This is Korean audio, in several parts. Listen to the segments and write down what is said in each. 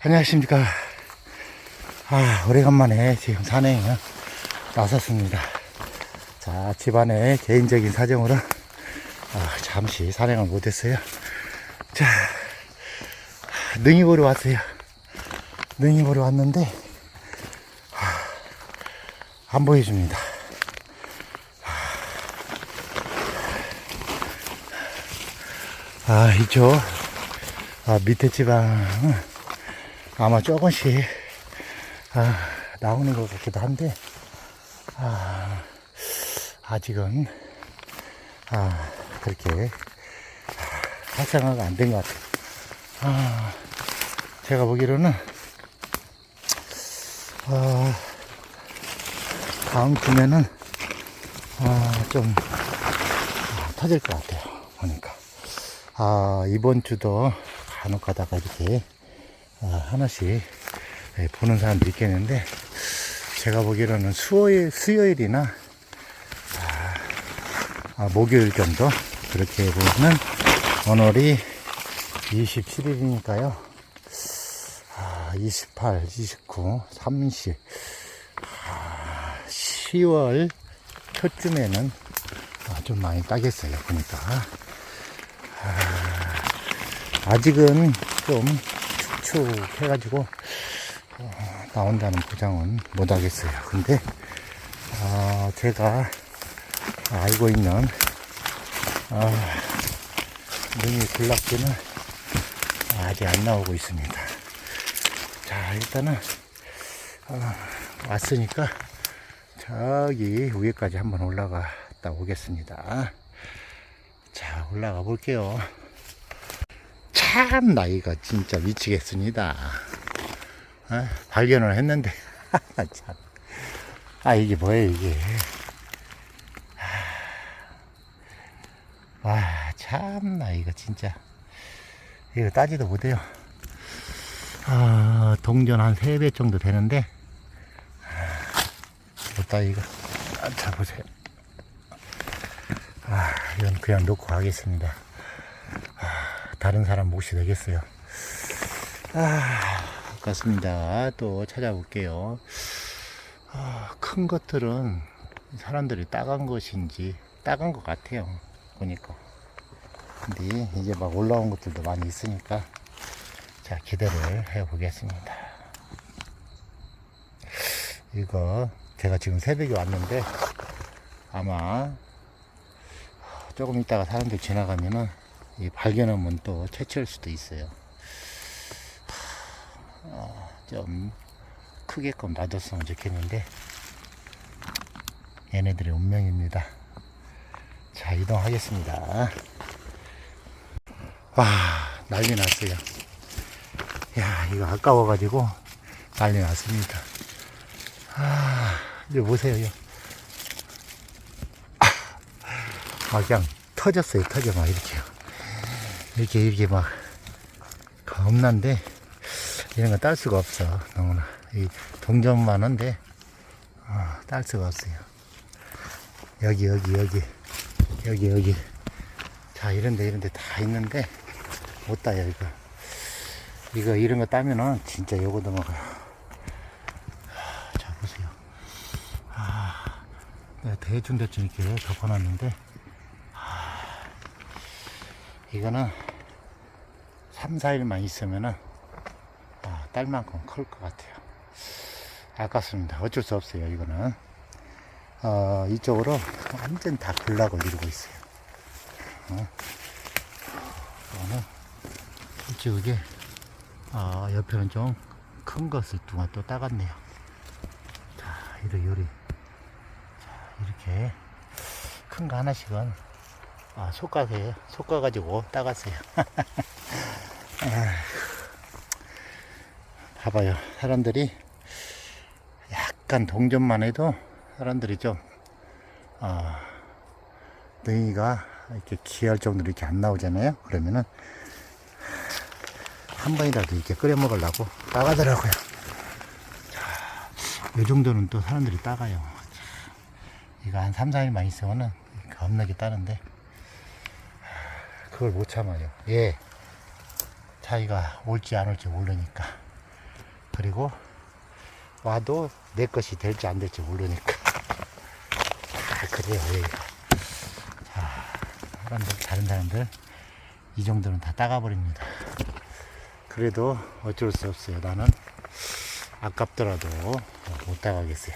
안녕하십니까. 아, 오래간만에 지금 산행에 나섰습니다. 자, 집안의 개인적인 사정으로 아, 잠시 산행을 못했어요. 자, 능이 보러 왔어요. 능이 보러 왔는데, 아, 안 보여줍니다. 아, 이쪽, 아, 밑에 지방은 아마 조금씩, 아, 나오는 것 같기도 한데, 아, 아직은, 아, 그렇게 활성화가 안 된 것 같아요. 아, 제가 보기로는, 아, 다음 주면은, 아, 좀, 아, 터질 것 같아요. 보니까. 아, 이번 주도 간혹 가다가 이렇게 아, 하나씩 예, 보는 사람도 있겠는데 제가 보기로는 수요일, 수요일이나 아, 아, 목요일 정도 그렇게 보면 오늘이 27일이니까요. 아, 28, 29, 30, 아, 10월 초쯤에는 아, 좀 많이 따겠어요. 보니까. 아직은 좀 축축해가지고 어, 나온다는 보장은 못 하겠어요. 근데 어, 제가 알고 있는 어, 능이 군락지는 아직 안 나오고 있습니다. 자 일단은 어, 왔으니까 저기 위에까지 한번 올라갔다 오겠습니다. 자 올라가 볼게요. 참 나이가 진짜 미치겠습니다. 어? 발견을 했는데. 나 참. 아 이게 뭐예요 이게? 와 참 나이가 진짜. 이거 따지도 못해요. 아 동전 한 3배 정도 되는데. 못다 이거 아, 자 보세요. 아 이건 그냥 놓고 가겠습니다 다른 사람 몫이 되겠어요. 아, 아깝습니다. 또 찾아볼게요. 아, 큰 것들은 사람들이 따간 것인지 따간 것 같아요. 보니까. 근데 이제 막 올라온 것들도 많이 있으니까 자 기대를 해 보겠습니다. 이거 제가 지금 새벽에 왔는데 아마 조금 있다가 사람들 지나가면은 이 발견하면 또 채취할 수도 있어요. 어, 좀 크게끔 놔뒀으면 좋겠는데 얘네들의 운명입니다. 자 이동하겠습니다. 와 난리 났어요. 야 이거 아까워가지고 난리 났습니다. 아 이거 보세요. 이거. 아 그냥 터졌어요. 터져 막 이렇게요. 이렇게 이렇게 막 겁난데 이런 거 딸 수가 없어 너무나. 이 동전 많은데 어, 딸 수가 없어요. 여기 여기 여기 여기 여기. 자 이런데 이런데 다 있는데 못 따요 이거. 이거 이런 거 따면은 진짜 요거도 먹어요. 자 보세요. 아 대충 대충 이렇게 덮어놨는데 이거는 3, 4일만 있으면은 아, 딸만큼 클 것 같아요. 아깝습니다. 어쩔 수 없어요. 이거는 어, 이쪽으로 완전 다 군락을 이루고 있어요. 어. 이거는 이쪽에 어, 옆에는 좀 큰 것을 두가 또 따갔네요. 자, 이렇게 요리 자, 이렇게 큰 거 하나씩은 아, 속가세요. 속가 가지고 따갔어요. 봐봐요. 사람들이 약간 동전만 해도 사람들이 좀, 어, 능이가 이렇게 귀할 정도로 이렇게 안 나오잖아요. 그러면은 한 번이라도 이렇게 끓여 먹으려고 따가더라고요. 자, 이 정도는 또 사람들이 따가요. 이거 한 3, 4일만 있으면은 겁나게 따는데 그걸 못 참아요. 예. 자기가 올지 안 올지 모르니까. 그리고 와도 내 것이 될지 안 될지 모르니까. 아, 그래요, 여기가. 자, 사람들, 다른 사람들, 이 정도는 다 따가버립니다. 그래도 어쩔 수 없어요. 나는 아깝더라도 못 따가겠어요.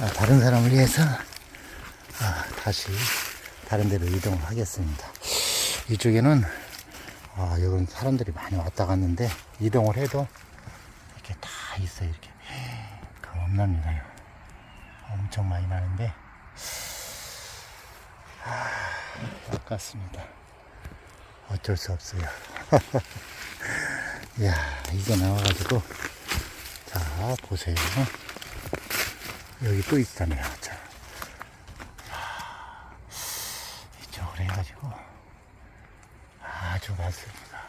아, 다른 사람을 위해서 아, 다시 다른 데로 이동을 하겠습니다. 이쪽에는 아, 여기는 사람들이 많이 왔다 갔는데 이동을 해도 이렇게 다 있어요. 이렇게 겁납니다. 이거. 엄청 많이 나는데 아, 아깝습니다. 어쩔 수 없어요. 이야, 이제 나와가지고 자 보세요. 여기 또 있잖아요. 자. 이쪽으로 해가지고 아주 많습니다.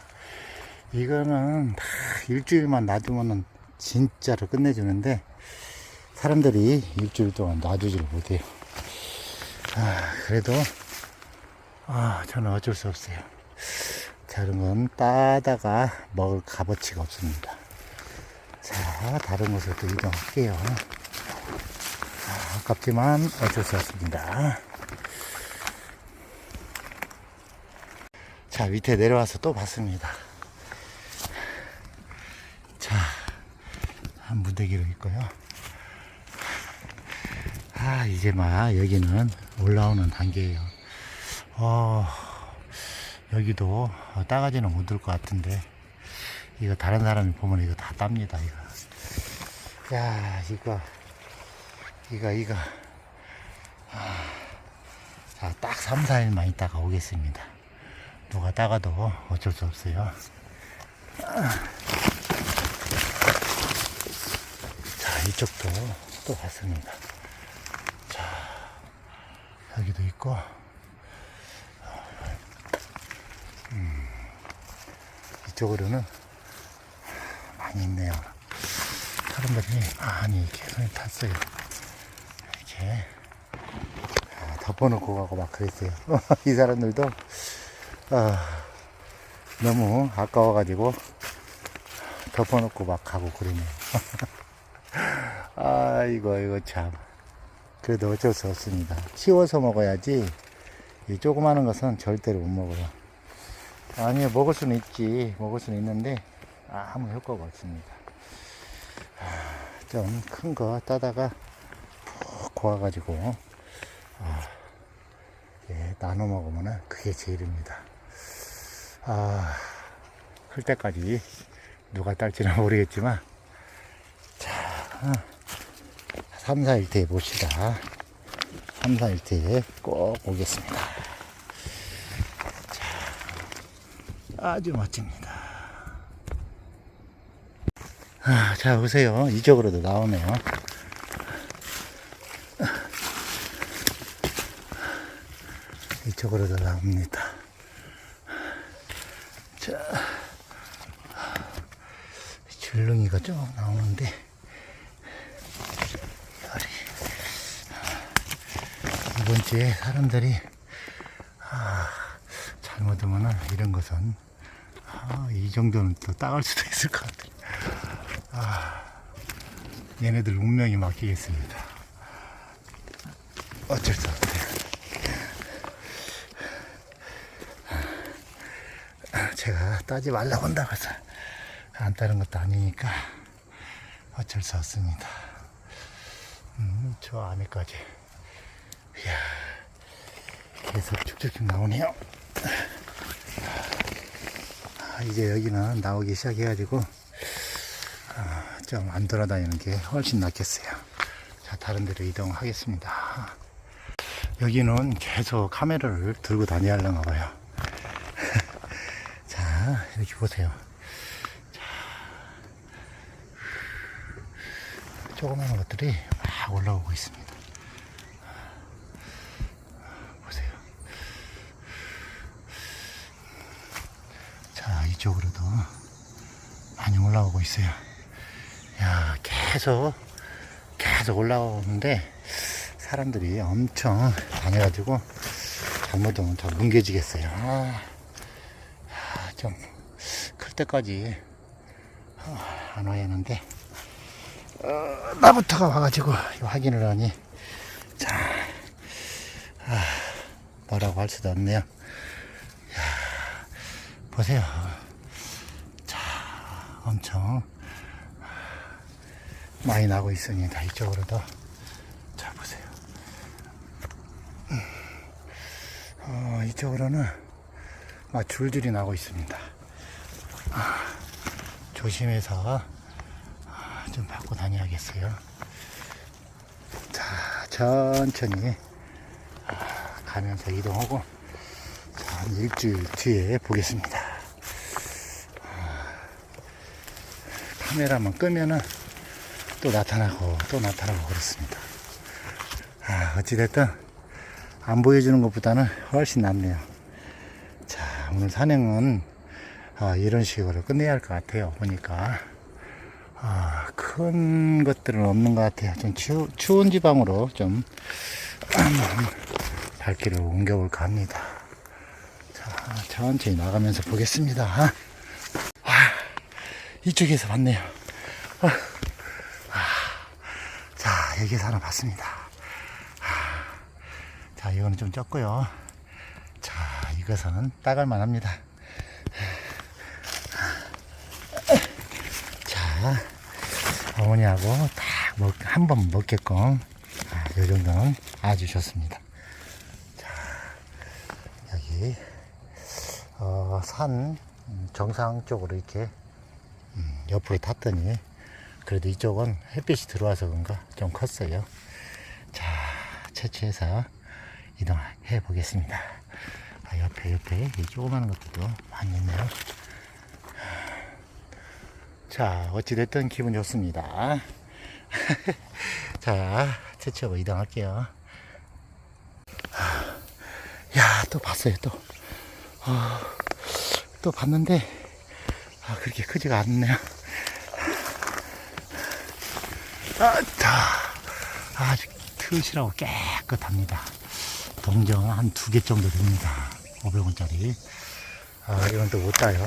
이거는 다 일주일만 놔두면은 진짜로 끝내주는데 사람들이 일주일 동안 놔두지를 못해요. 아, 그래도 아, 저는 어쩔 수 없어요. 다른 건 따다가 먹을 값어치가 없습니다. 자, 다른 곳으로 또 이동할게요. 아깝지만 어쩔 수 없습니다. 자, 밑에 내려와서 또 봤습니다. 자, 한 무대기로 있고요. 아, 이제 막 여기는 올라오는 단계예요. 어, 여기도 따가지는 못들 것 같은데, 이거 다른 사람이 보면 이거 다 땁니다, 이거. 야, 이거. 이거 이거 아, 자, 딱 3, 4일만 있다가 오겠습니다 누가 따가도 어쩔 수 없어요. 자 이쪽도 또 봤습니다. 자 여기도 있고. 음, 이쪽으로는 많이 있네요. 사람들이 많이 계속 탔어요. 이렇게 아, 덮어놓고 가고 막 그랬어요. 이 사람들도 아, 너무 아까워가지고 덮어놓고 막 가고 그러네요. 아 이거 이거 참 그래도 어쩔 수 없습니다. 치워서 먹어야지 이 조그마한 것은 절대로 못 먹어요. 아니요 먹을 수는 있지 먹을 수는 있는데 아무 효과가 없습니다. 좀큰 거 따다가 푹 고아가지고 아, 예, 나눠 먹으면 그게 제일입니다. 아, 클 때까지 누가 딸지는 모르겠지만 자, 3, 4일 뒤에 봅시다. 3, 4일 뒤에 꼭 오겠습니다. 자, 아주 멋집니다. 아, 자, 보세요. 이쪽으로도 나오네요. 이쪽으로도 나옵니다. 자, 줄렁이가 쭉 나오는데. 이번 주에 사람들이, 아, 잘못하면 이런 것은, 아, 이 정도는 또 따갈 수도 있을 것 같아요. 아, 얘네들 운명이 맡기겠습니다. 어쩔 수 없어요. 제가 따지 말라고 한다고 해서 안 따는 것도 아니니까 어쩔 수 없습니다. 음, 저 안에까지. 이야, 계속 쭉쭉쭉 나오네요. 아, 이제 여기는 나오기 시작해가지고 아, 좀안 돌아다니는 게 훨씬 낫겠어요. 자, 다른 데로 이동하겠습니다. 여기는 계속 카메라를 들고 다녀야 하려나 봐요. 자, 이렇게 보세요. 자, 조그마한 것들이 막 올라오고 있습니다. 보세요. 자, 이쪽으로도 많이 올라오고 있어요. 야, 계속, 계속 올라오는데, 사람들이 엄청 다녀가지고, 잘못하면 저 뭉개지겠어요. 아, 아, 좀 좀클 때까지 어, 안 와야 하는데 어, 나부터가 와가지고 확인을 하니 자 아, 뭐라고 할 수도 없네요. 야, 보세요. 자 엄청 많이 나고 있습니다. 이쪽으로도 자 보세요. 음. 어, 이쪽으로는 막 줄줄이 나고 있습니다. 아, 조심해서 아, 좀 받고 다녀야겠어요. 자, 천천히 아, 가면서 이동하고 자, 한 일주일 뒤에 보겠습니다. 아, 카메라만 끄면은 또 나타나고 또 나타나고 그렇습니다. 아, 어찌됐든 안 보여주는 것보다는 훨씬 낫네요. 자, 오늘 산행은 아, 이런 식으로 끝내야 할 것 같아요. 보니까 아, 큰 것들은 없는 것 같아요. 좀 추, 추운 지방으로 좀 발길을 옮겨볼까 합니다. 자, 천천히 나가면서 보겠습니다. 와, 이쪽에서 봤네요. 아, 아, 자, 여기서 하나 봤습니다. 자, 이거는 좀 적고요. 자, 이것은 따갈 만 합니다. 자, 어머니하고 딱한번 먹게끔, 아, 이 정도는 아주 좋습니다. 자, 여기, 어, 산 음, 정상 쪽으로 이렇게, 음, 옆으로 탔더니, 그래도 이쪽은 햇빛이 들어와서 그런가 좀 컸어요. 자, 채취해서 이동해 보겠습니다. 아, 옆에 옆에 이 조그마한 것들도 많이 있네요. 자, 어찌됐든 기분 좋습니다. 자, 채취하고 이동할게요. 야, 또 봤어요, 또. 어, 또 봤는데, 아, 그렇게 크지가 않네요. 아, 자, 아주 튼실하고 깨끗합니다. 동전 한 두 개 정도 됩니다. 500원짜리. 아, 이건 또 못 따요.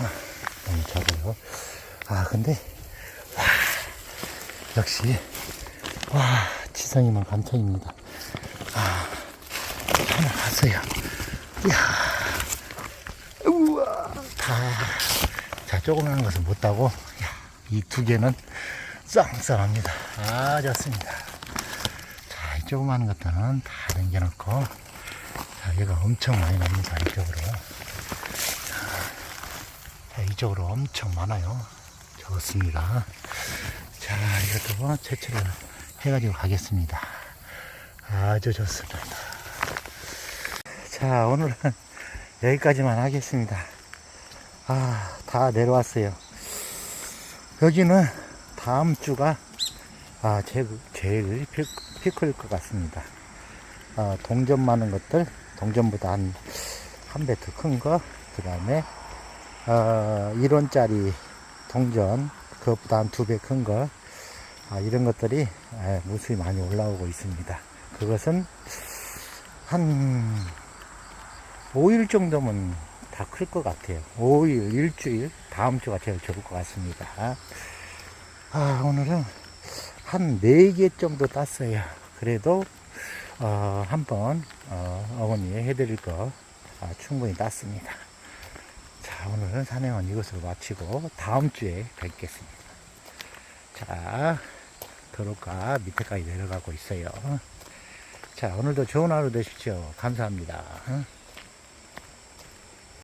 너무 작아요. 아, 근데, 와, 역시, 와, 지성이만 감천입니다. 아, 하나 봤어요. 이야, 우와, 다. 자, 조그마한 것은 못 따고, 야, 이두 개는 쌍쌍합니다. 아, 좋습니다. 자, 이 조그마한 것들은 다 남겨놓고, 자, 얘가 엄청 많이 납니다. 이쪽으로. 자, 이쪽으로 엄청 많아요. 좋습니다. 자, 이것도 채취를 해가지고 가겠습니다. 아주 좋습니다. 자, 오늘은 여기까지만 하겠습니다. 아, 다 내려왔어요. 여기는 다음 주가 아, 제, 제일 피, 피크일 것 같습니다. 아, 동전 많은 것들, 동전보다 한, 한 배 더 큰 거, 그 다음에, 어, 1원짜리 동전, 그것보다 한 두 배큰 거, 아, 이런 것들이 아, 모습이 많이 올라오고 있습니다. 그것은 한 5일 정도면 다 클 것 같아요. 5일, 일주일, 다음 주가 제일 좋을 것 같습니다. 아, 오늘은 한 4개 정도 땄어요. 그래도, 어, 한번, 어, 어머니 해드릴 거, 아, 충분히 땄습니다. 자, 오늘은 산행은 이것으로 마치고, 다음 주에 뵙겠습니다. 자, 도로가 밑에까지 내려가고 있어요. 자, 오늘도 좋은 하루 되십시오. 감사합니다.